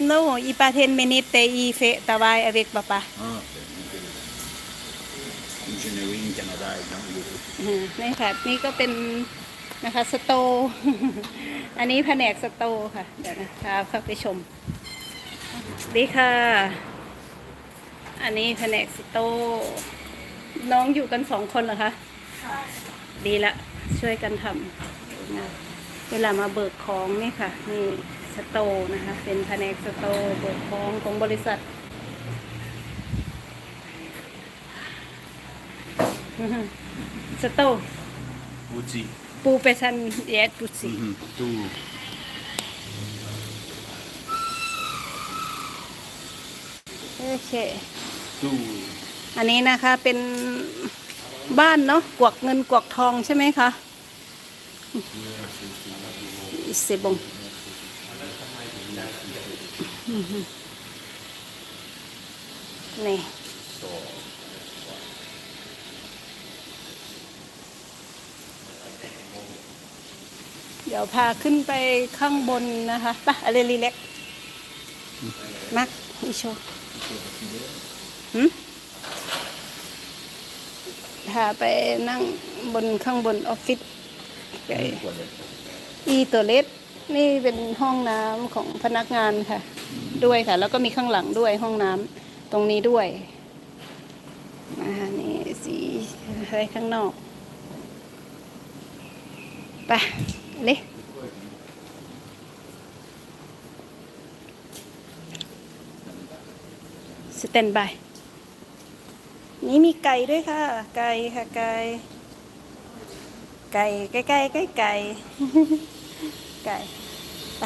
no ipaten menite i fe tawai avec papa Ah, ok. Engineering Canada ยังอยู่อืมนี่ค่ะ นี่ก็เป็นนะคะสโตร์อันนี้แผนกสโตร์ค่ะ เดี๋ยวนะคะเข้าไปชม ดีค่ะ อันนี้แผนกสโตร์น้องอยู่กันสองคนเหรอคะ ดีละ ช่วยกันทำนะ เวลามาเบิกของนี่ค่ะ นี่สโตร์นะคะ เป็นแผนกสโตร์เบิกของของบริษัทสโตร์ฟูจิปูเปซันเยสปุสิตู้โอเคตู้อันนี้นะคะเป็นบ้านเนาะกวักเงินกวักทองใช่ไหมคะอิ เซบงนี่เดี๋ยวพาขึ้นไปข้างบนนะคะไปอะไรรีเล็กมักอิโชหืมพาไปนั่งบนข้างบนออฟฟิศใหญ่ อีตัวเล็กนี่เป็นห้องน้ำของพนักงานค่ะ ด้วยค่ะ แล้วก็มีข้างหลังด้วยห้องน้ำตรงนี้ด้วยนะคะนี่สีอะไรข้างนอกไปเลยสแตนบาย นี่มีไก่ด้วยค่ะ ไก่ค่ะไก่ ไก่ไก่ไก่ไก่ไก่ ไก่ไป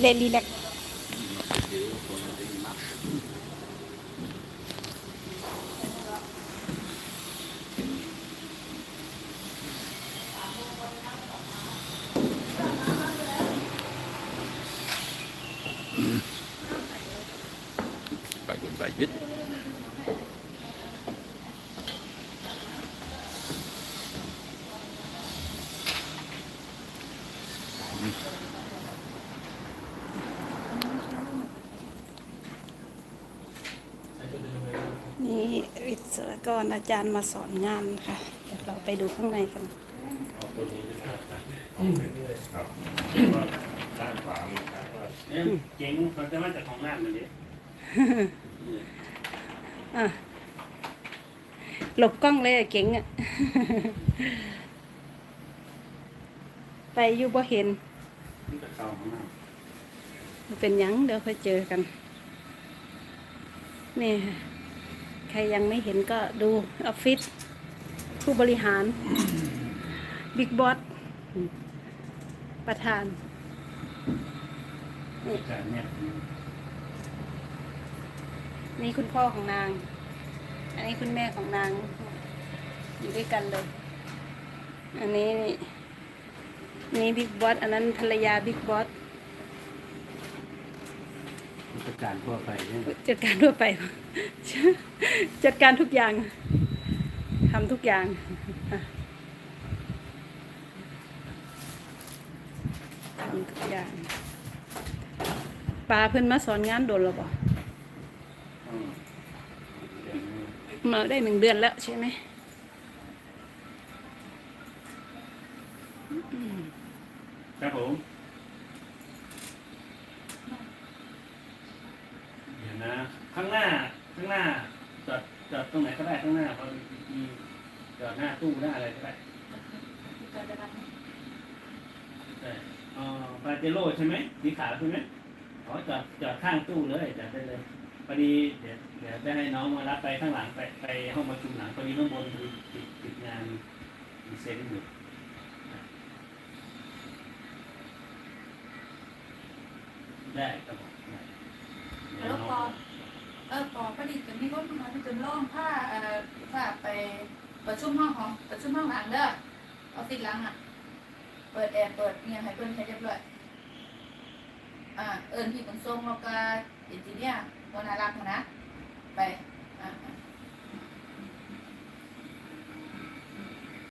เลลีแลก嗯 ไปคนไปวิทย์นี่วิศวกรอาจารย์มาสอนงานค่ะ เดี๋ยวเราไปดูข้างในกันเนี่ยเจ๋งเขาจะมาจากของน้ำมันดิ อะหลบกล้องเลยอะเก๋งอะ ไปอยู่บ่เห็น เป็นยังเดี๋ยวค่อยเจอกัน นี่ใครยังไม่เห็นก็ดูออฟฟิศผู้บริหาร บิ๊กบอสประธานนี่ นี่คุณพ่อของนาง อันนี้คุณแม่ของนาง อยู่ด้วยกันเลย อันนี้นี่บิ๊กบอสอันนั้นภรรยาบิ๊กบอสผู้จัดการทั่วไปเนี่ยจัดการทั่วไป จัดการทุกอย่างทำทุกอย่างอะทำทุกอย่างปลาเพิ่นมาสอนงานโดนแล้วบ่อืมเดี๋ยวนี้ มาได้หนึ่งเดือนแล้วใช่ไหมครับผมเดี๋ยวนะ ข้างหน้า ข้างหน้าจอดจอดตรงไหนก็ได้ข้างหน้าเพราะมีจอดหน้าตู้หน้าอะไรก็ได้ใช่อ๋อปาเจโร่ใช่ไหมสีขาวใช่ไหมอ๋อจอดจอดข้างตู้เลยจอดได้เลยพ อดีเดี๋ยวเดี๋ยวจะให้น้องมารับไปข้างหลังไปไปห้องประชุมหลังพอดีข้างบนคือติดติดงานมีเซ็นอยู่ได้ครับผมแล้วพอเออพอพอดีจะมีคนมาจะล่องผ้าเอ่อผ้าไปประชุมห้องของประชุมห้องหลังเด้อออฟฟิศหลังอะ เปิดแอร์เปิดเนี่ยให้เพิ่นให้เรียบร้อยอ่าเอิญที่ขนส่งแล้วก็เอนจิเนียร์ โมนารักนะ ไปอ่ะ